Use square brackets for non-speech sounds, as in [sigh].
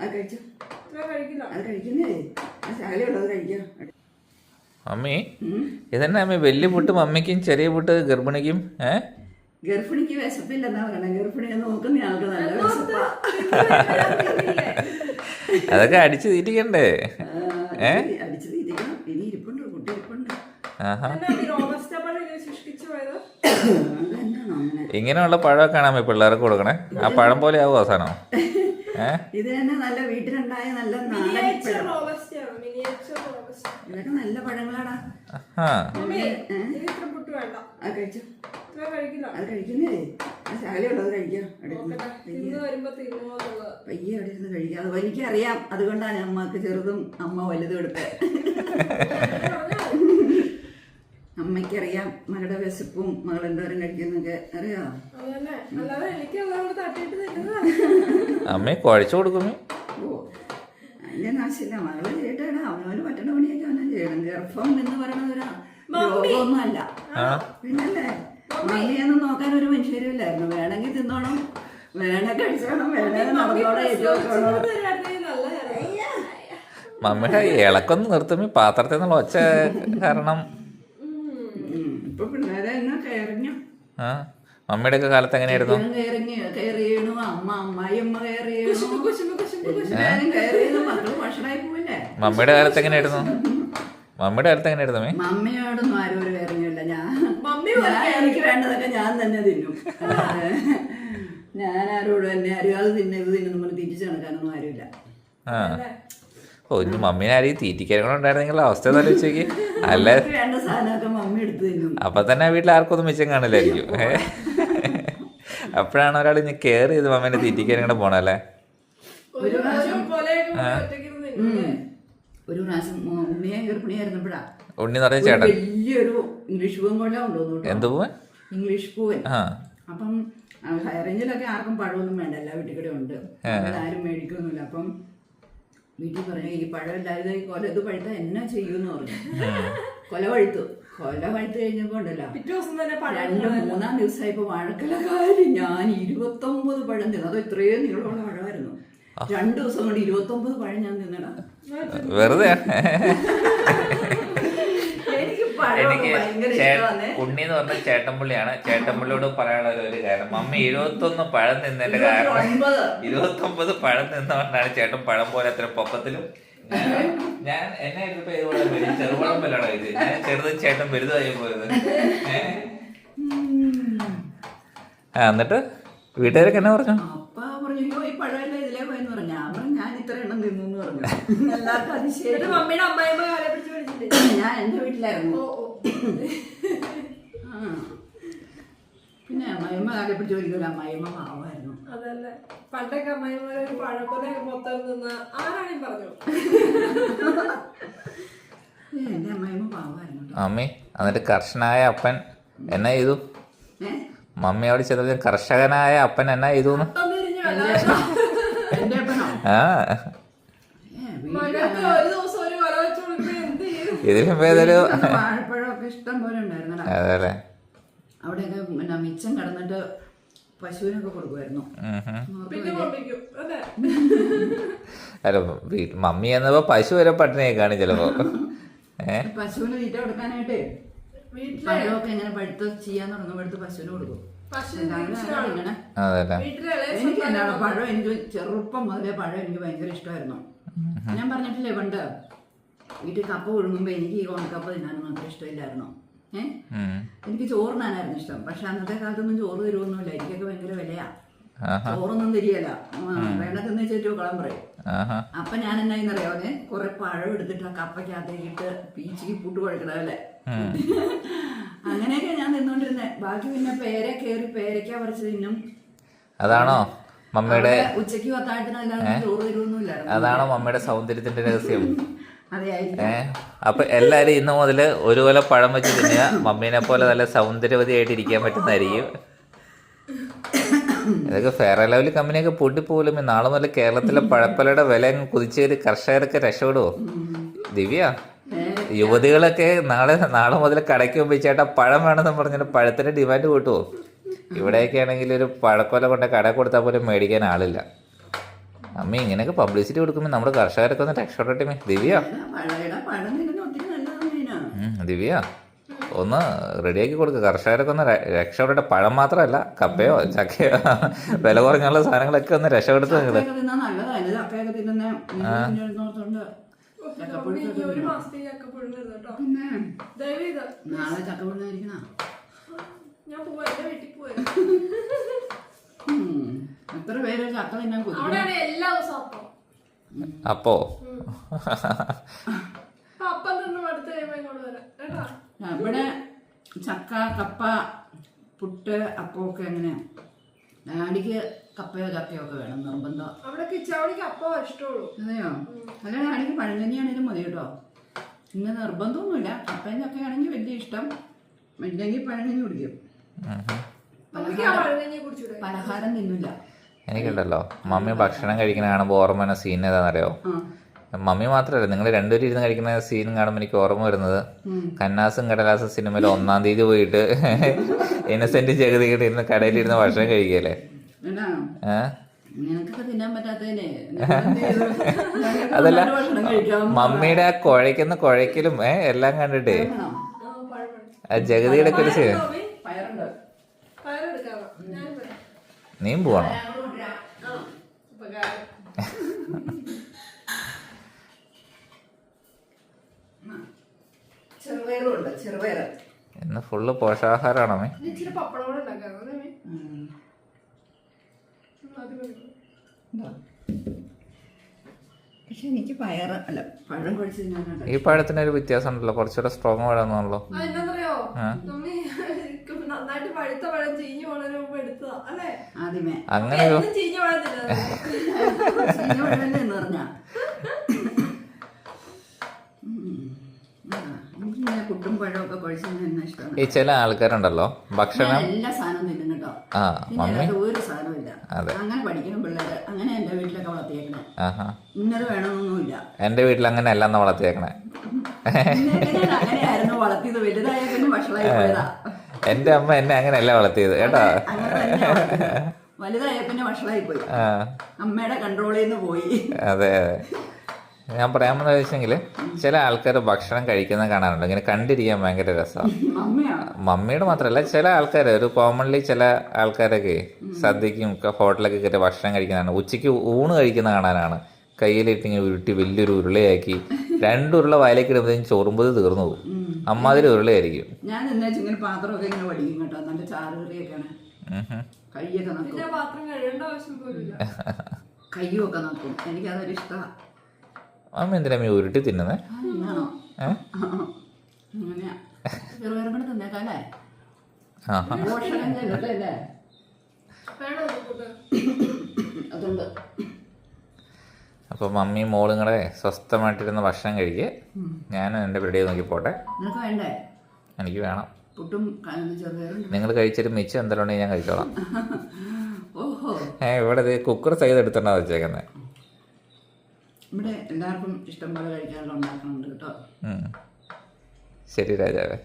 അത് കഴിച്ചോ. ഇത്ര കഴിക്കില്ല അത് കഴിക്കുന്നേ. ആ ശകലമുള്ളത് കഴിക്കാം. മമ്മി ഉം. ഇതന്നെ അമ്മി വലിയ പുട്ട് മമ്മിക്കും ചെറിയ പുട്ട് ഗർഭിണിക്കും ഏ? ഗർഭിണിക്ക് വിശപ്പില്ലെന്നാ പറയണേ. ഗർഭിണിയെ നോക്കുന്ന ആൾക്ക് നല്ല വിശപ്പാ. അതൊക്കെ അടിച്ചു തീറ്റിക്കണ്ടേ? ഏ? അടിച്ചു അടിച്ച് തീറ്റിക്കണം. ഇനി ഇരിപ്പുണ്ട് കുട്ടി ഇരിപ്പുണ്ട്. ആഹാ. ഇങ്ങനെയുള്ള പഴമൊക്കെ ആണ് പിള്ളേർക്ക് കൊടുക്കണേ? ആ പഴം പോലെ ആവും അവസാനം? ഇത് തന്നെ നല്ല വീട്ടിലുണ്ടായ നല്ല ഇതൊക്കെ നല്ല പഴങ്ങളാടാ. അത് കഴിക്കുന്നേ കഴിക്കാം? അവിടെ പയ്യെ ഇരുന്ന് കഴിക്കാം. അത് എനിക്കറിയാം. അതുകൊണ്ടാണ് അമ്മയ്ക്ക് ചെറുതും അമ്മ വലുതും എടുത്തത് [laughs] അമ്മയ്ക്കറിയാം മകളുടെ വിശപ്പും മകൾ എന്തോരം കഴിക്കുന്നൊക്കെ അറിയാം അതന്നെ. അല്ലാതെ എനിക്ക് എല്ലാവരും തട്ടിയിട്ട് തരുന്നതാ അമ്മി കുഴച്ചു കൊടുക്കും ഓ അതിന്റെ ആവശ്യമില്ല മകൾ ചെയ്യട്ടാണ് അവനവന് പറ്റണ പണിയൊക്കെ അവനെ ചെയ്യണം ഗർഭം എന്ന് പറയുന്നത് ഒരു രോഗമൊന്നും അല്ല പിന്നല്ലേ? മമ്മിയൊന്നും നോക്കാൻ ഒരു മനുഷ്യരും ഇല്ലായിരുന്നു വേണമെങ്കിൽ തിന്നോണം. വേണ കഴിച്ചോണം. വേണേ നടന്നോണം മമ്മിയുടെ ഇളക്കൊന്ന് നിർത്തുമ്പോ പാത്രത്തിൽ നിന്നുള്ള ഒച്ച കാരണം. ഇപ്പൊ പിള്ളേരെ എന്നാ കയറിഞ്ഞു? ആ മമ്മിയുടെ ഒക്കെ കാലത്ത് എങ്ങനെയായിരുന്നു? കയറിഞ്ഞു കയറിയണു അമ്മ അമ്മായി അമ്മ കയറിയണു. മക്കൾ ഭക്ഷണമായി പോയില്ലേ മമ്മിയുടെ കാലത്ത് എങ്ങനെയായിരുന്നു? മമ്മിയുടെ കാലത്ത് എങ്ങനെയായിരുന്നു മമ്മി? മമ്മിയോടൊന്നും ആരും ഒരു കയറിഞ്ഞില്ല ഞാൻ മമ്മി എനിക്ക് വേണ്ടതൊക്കെ ഞാൻ തന്നെ തിന്നും. ഞാൻ ആരോടും എന്നെ അറിയാതെ തിന്നെ ഇത് തിന്നു തിരിച്ചു നടക്കാനൊന്നും ആരുമില്ല. ആ. ഓ ഇന്ന് മമ്മീനെ ആരെയും തീറ്റിക്കാനുണ്ടായിരുന്നെങ്കിൽ അവസ്ഥ ഒന്ന് ആലോചിച്ചേക്ക് അല്ല. അപ്പൊ തന്നെ വീട്ടിൽ ആർക്കൊന്നും മിച്ചം കാണില്ലായിരിക്കും. അപ്പോഴാണ് ഒരാൾ ഇനി കെയർ ചെയ്ത് മമ്മീനെ തീറ്റിക്കാനും കൂടെ പോണല്ലേ ഒരു കൂടി പ്രാവശ്യം ഉ- ഉണ്ണിയെ ഗർഭിണിയായിരുന്നപ്പോഴാ ഉണ്ണി എന്ന് പറഞ്ഞ ഒരു ചേട്ടൻ? വലിയൊരു ഇംഗ്ലീഷ് പൂവൻ പോലെ കൊണ്ടുവന്നു. എന്ത് പൂവൻ? ഇംഗ്ലീഷ് പൂവൻ. ആ. അപ്പം ഹൈറേഞ്ചിലൊക്കെ ആർക്കും പഴമൊന്നും വേണ്ട. എല്ലാ വീട്ടിൽ കൂടെ ഉണ്ട്. ആരും മേടിക്കൊന്നുമില്ല. അപ്പം വീട്ടിൽ പറഞ്ഞു ഈ പഴം ഇല്ലാതെ കൊല ഇത് പഴുത്ത എന്നാ ചെയ്യൂന്ന് പറഞ്ഞു. കൊല പഴുത്തു. കൊല പഴുത്തു കഴിഞ്ഞപ്പോ ഉണ്ടല്ലോ. പിറ്റേ ദിവസം തന്നെ പഴം രണ്ട് മൂന്നാം ദിവസമായപ്പോ വാഴക്കലക്കാരി ഞാൻ ഇരുപത്തൊമ്പത് പഴം തിന്നു. അതോ ഇത്രയും നീളമുള്ള പഴമായിരുന്നു. രണ്ടു ദിവസം കൊണ്ട് ഇരുപത്തൊമ്പത് പഴം ഞാൻ തിന്നടാ. വെറുതെ എനിക്ക് ഉണ്ണി എന്ന് പറഞ്ഞ ചേട്ടൻപുള്ളിയാണ്. ചേട്ടൻപുള്ളിയോട് പറയാനുള്ള ഒരു- കാരണം കാര്യം. മമ്മി എഴുപത്തൊന്ന് പഴം നിന്നതിന്റെ കാരണം ഇരുപത്തൊമ്പത് പഴം നിന്നുകൊണ്ടാണ് ചേട്ടൻ പഴം പോലെ അത്ര പൊക്കത്തിലും. ഞാൻ- എന്നെ ഇതുപോലെ വരും. ചെറുപഴം പോലെയാണോ ഇത്. ഞാൻ ചെറുത് ചേട്ടൻ വലുതായി പോയത്. ഏ? എന്നിട്ട് വീട്ടുകാരൊക്കെ എന്നെ പറഞ്ഞു? അപ്പ പറഞ്ഞു "അയ്യോ, ഈ പഴമല്ല ഇതിലേ പോയെന്ന് പറഞ്ഞു. ഞാൻ ഇത്ര എണ്ണം തിന്നു എന്ന് പറഞ്ഞു. എല്ലാവർക്കും അതിശയം. മമ്മിയുടെ അമ്മായിമ്മ കാലെ ഞാൻ എന്റെ വീട്ടിലായിരുന്നു. പിന്നെ മയമ്മ കാലെ പിടിച്ച് ഒരിക്കലും മാവായിരുന്നു പാവമായിരുന്നു. അതല്ലേ. പണ്ടൊക്കെ അമ്മയമ്മ ഒരു പഴക്കൊലയൊക്കെ മൊത്തം നിന്ന് ആരാണെയും പറഞ്ഞു. എന്റെ അമ്മായിമ്മ പാവമായിരുന്നു അമ്മേ മമ്മി എന്നിട്ട് കർഷനായ അപ്പൻ എന്നാ ചെയ്തു? മമ്മിയോട് ചെറിയ കർഷകനായ അപ്പൻ എന്നാ ചെയ്തു എന്ന്? തിരിഞ്ഞു എന്റെ അപ്പനോ? ആ ഏ, വീട്ടിൽ മകൾക്ക് ഒരു ദിവസം ഒരു കൊല വെച്ച് കൊടുക്കുമ്പോ എന്ത് ചെയ്യും ഇതിലും വീട്ടിൽ വാഴപ്പഴമൊക്കെ ഇഷ്ടം പോലെ ഉണ്ടായിരുന്നു അതെ അവിടെയൊക്കെ പിന്നെ മിച്ചം കിടന്നിട്ട് പശുവിനൊക്കെ കൊടുക്കുമായിരുന്നു അല്ലേ മമ്മി എന്നപ്പോ പശു വരെ പട്ടിണിയെ കാണും ചിലപ്പോ. [laughs] പശുവിന് തീറ്റ കൊടുക്കാനായിട്ട് വീട്ടിലെ പഴമൊക്കെ ഇങ്ങനെ പഴുത്ത് ചെയ്യാൻ തുടങ്ങുമ്പോഴത്ത് പശുവിന് കൊടുക്കും. എനിക്ക് എന്താണ് പഴം എനിക്ക് ചെറുപ്പം മുതലേ പഴം എനിക്ക് ഭയങ്കര ഇഷ്ടമായിരുന്നു. ഞാൻ പറഞ്ഞിട്ടില്ലേ പണ്ട്? വീട്ടിൽ കപ്പ ഒഴുങ്ങുമ്പോൾ എനിക്ക് ഈ ഓണക്കപ്പ തിന്നാനൊന്നും അത്ര ഇഷ്ടമില്ലായിരുന്നു? ഏഹ്. എനിക്ക് ചോറിനാനായിരുന്നു ഇഷ്ടം. പക്ഷെ അന്നത്തെ കാലത്തൊന്നും ചോറ് തരുമൊന്നുമില്ല എനിക്കൊക്കെ ഭയങ്കര വിലയാ. ചോറൊന്നും തിരിയല്ല തിന്നു ചേച്ചോ കളം പറയും. അപ്പൊ ഞാൻ എന്നായിന്നറിയാവുന്നേ കുറെ പഴം എടുത്തിട്ട് ആ കപ്പയ്ക്കകത്തേക്കിട്ട് പീച്ചിക്ക് പുട്ട് കുഴക്കണമല്ലേ അങ്ങനെയൊക്കെ ഞാൻ തിന്നോണ്ടിരുന്നേ. ബാക്കി പിന്നെ പേര കേറി പേരയ്ക്ക പറിച്ച് തിന്നും. അതാണോ മമ്മിയുടെ ഉച്ചയ്ക്ക് ഉച്ചയ്ക്ക് പത്താഴത്തിന് അല്ലാതെ ചോറ് തരുമൊന്നുമില്ല അതാണോ മമ്മിയുടെ സൗന്ദര്യത്തിന്റെ രഹസ്യം? [laughs] അപ്പൊ എല്ലാരും ഇന്ന് മുതൽ ഒരുപോലെ പഴം വെച്ച് തിന്നുക. മമ്മീനെ പോലെ നല്ല സൗന്ദര്യവതിയായിട്ട് ഇരിക്കാൻ പറ്റുന്നതായിരിക്കും. ഇതൊക്കെ ഫെയർ ലെവൽ കമ്പനിയൊക്കെ പൊട്ടിപ്പോലും നാളെ മുതൽ കേരളത്തിലെ പഴപ്പലയുടെ വില അങ്ങ് കയറി കർഷകരൊക്കെ രക്ഷപ്പെടുവോ? ദിവ്യ യുവതികളൊക്കെ നാളെ നാളെ മുതൽ കടയ്ക്ക് മുമ്പ് ചേട്ടാ പഴം വേണമെന്ന് പറഞ്ഞിട്ട് പഴത്തിന്റെ ഡിമാൻഡ് കൂട്ടുവോ? ഇവിടെയൊക്കെ ആണെങ്കിൽ ഒരു പഴക്കൊല കൊണ്ട് കട കൊടുത്താൽ പോലും മേടിക്കാൻ ആളില്ല. അമ്മ ഇങ്ങനെയൊക്കെ പബ്ലിസിറ്റി കൊടുക്കുമ്പോൾ നമ്മുടെ കർഷകരൊക്കെ ഒന്ന് രക്ഷപ്പെടട്ടെ ദിവ്യ. ദിവ്യ ഒന്ന് റെഡിയാക്കി കൊടുക്കുക കർഷകരൊക്കെ ഒന്ന് രക്ഷപ്പെട്ട രക്ഷപ്പെടട്ടെ. പഴം മാത്രമല്ല കപ്പയോ ചക്കയോ വില കുറഞ്ഞുള്ള സാധനങ്ങളൊക്കെ ഒന്ന് രക്ഷപ്പെടുത്തു നിങ്ങൾ. എത്ര പേര് ചക്ക തിന്നാൻ അപ്പം. ഇവിടെ ചക്ക കപ്പ പുട്ട് അപ്പമൊക്കെ എങ്ങനെയാ? ഡാഡിക്ക് കപ്പയോ ചക്കയോ ഒക്കെ വേണം നിർബന്ധം. അവിടെ കിച്ചാവണിക്ക് അപ്പോ ഇഷ്ടമുള്ളൂ. അതെയോ? അല്ല ഡാഡിക്ക് പഴങ്കഞ്ഞിയാണേലും മതി കേട്ടോ. ഇന്ന് നിർബന്ധമൊന്നുമില്ല. കപ്പയും ചക്കയാണെങ്കിൽ വലിയ ഇഷ്ടം. ഇല്ലെങ്കിൽ പഴങ്കഞ്ഞി കുടിക്കും. നമുക്ക് ആ പഴങ്കഞ്ഞി കുടിച്ചൂടെ? പലഹാരം തിന്നില്ല. എനിക്കുണ്ടല്ലോ. മമ്മി ഭക്ഷണം കഴിക്കുന്ന കാണുമ്പോൾ ഓർമ്മ വരുന്ന സീൻ ഏതാണെന്നറിയോ? മമ്മി മാത്രമല്ല നിങ്ങൾ രണ്ടുപേരും ഇരുന്ന് കഴിക്കുന്ന സീൻ കാണുമ്പോൾ എനിക്ക് ഓർമ്മ വരുന്നത് കന്നാസും കടലാസും സിനിമയിൽ ഒന്നാം തീയതി പോയിട്ട് [laughs] ഇന്നസെന്റ് ജഗതികിട്ട് ഇരുന്ന് കടയിലിരുന്ന് ഭക്ഷണം കഴിക്കല്ലേ ഏഹ് [laughs] അതല്ല മമ്മിയുടെ ആ കുഴയ്ക്കുന്ന കുഴയ്ക്കലും ഏ എല്ലാം കണ്ടിട്ട്? ആ ജഗതിയുടെ ഒക്കെ ഒരു സീൻ നീയും പോവാണോ? അത് ഫുള്ള് ഉണ്ടോ? പക്ഷെ എനിക്ക് പയറ് അല്ല പഴം കുഴിച്ച് ഈ പഴത്തിനൊരു വ്യത്യാസം ഉണ്ടല്ലോ കുറച്ചുകൂടെ സ്ട്രോങ്. നമ്മി നന്നായിട്ട് പഴുത്ത പഴം ചീഞ്ഞു പോണതിന് മുമ്പ് എടുത്തതാ അല്ലേ? ആദ്യമേ. അങ്ങനെ ചീഞ്ഞ എന്ന് പറഞ്ഞാ? ഈ ചില ആൾക്കാരുണ്ടല്ലോ ഭക്ഷണം എല്ലാ സാധനവും തിന്നും കേട്ടോ. ആ മമ്മി? ഒരു സാധനമില്ല ഇല്ല. അങ്ങനെ പഠിക്കണം പിള്ളേര് അങ്ങനെ എന്റെ വീട്ടിലൊക്കെ വളർത്തിയേക്കണേ. ആഹാ. ഇന്നത് വേണമെന്നൊന്നുമില്ല. എന്റെ വീട്ടിൽ അങ്ങനെ അല്ല എന്നാ വളർത്തിയേക്കണേ? അങ്ങനെയായിരുന്നു വളർത്തിയത്. വലുതായ പിന്നെ പോയതാ. എന്റെ അമ്മ എന്നെ അങ്ങനെയല്ല വളർത്തിയത് കേട്ടോ. വലുതായ പിന്നെ വഷളായി പോയി ആ. അമ്മയുടെ കൺട്രോളിൽ നിന്ന് പോയി. അതെ അതെ. ഞാൻ പറയാൻ വന്നത് വെച്ചെങ്കിൽ ചില ആൾക്കാർ ഭക്ഷണം കഴിക്കുന്ന കാണാറുണ്ട്. ഇങ്ങനെ കണ്ടിരിക്കാൻ ഭയങ്കര രസമാണ് മമ്മിയുടെ മാത്രമല്ല ചില ആൾക്കാർ ഒരു കോമൺലി ചില ആൾക്കാരൊക്കെ സദ്യക്കും ഒക്കെ ഹോട്ടലൊക്കെ കയറി ഭക്ഷണം കഴിക്കുന്നതാണ്. ഉച്ചയ്ക്ക് ഊണ് കഴിക്കുന്ന കാണാനാണ്. കയ്യിലിട്ടിങ്ങനെ ഉരുട്ടി വലിയൊരു ഉരുളയാക്കി രണ്ടുരുള വയലേക്ക് ഇടുമ്പോഴത്തേക്കും ചോറുമ്പത് തീർന്നു പോകും. അമ്മാതിരി ഉരുളയായിരിക്കും. ഞാൻ എന്നുവെച്ചാൽ ഇങ്ങനെ പാത്രമൊക്കെ ഇങ്ങനെ വടിക്കും കേട്ടോ. നല്ല ചാറുകറിയൊക്കെയാണ്. കയ്യൊക്കെ നോക്കും. പാത്രം കഴുകേണ്ട ആവശ്യം പോലും ഇല്ല കയ്യുമൊക്കെ നക്കും. എനിക്കതൊരു ഇഷ്ടമാണ് മമ്മി എന്തിനാ മീ ഉരുട്ടി തിന്നുന്നേ? അങ്ങനെയാ ചെറുപയറും കൂടെ തിന്നേക്കാലേ പോഷകം അതുണ്ട്. അപ്പോൾ മമ്മി മോളും കൂടെ സ്വസ്ഥമായിട്ടിരുന്ന് ഭക്ഷണം കഴിക്കുക ഞാനും എന്റെ പിടിയെ നോക്കി പോട്ടെ. എനിക്ക് വേണം. നിങ്ങൾ കഴിച്ചിട്ട് മിച്ചം എന്തെങ്കിലും ഉണ്ടെങ്കിൽ ഞാൻ കഴിച്ചോളാം. [laughs] ഓഹോ. ഏ ഇവിടെ കുക്കർ സൈസ് എടുത്തിട്ടാണ് വെച്ചേക്കുന്നത് ഇവിടെ എല്ലാവർക്കും ഇഷ്ടം പോലെ കഴിക്കാനുള്ള ഉണ്ടാക്കുന്നുണ്ട് കേട്ടോ ശരി രാജാവേ.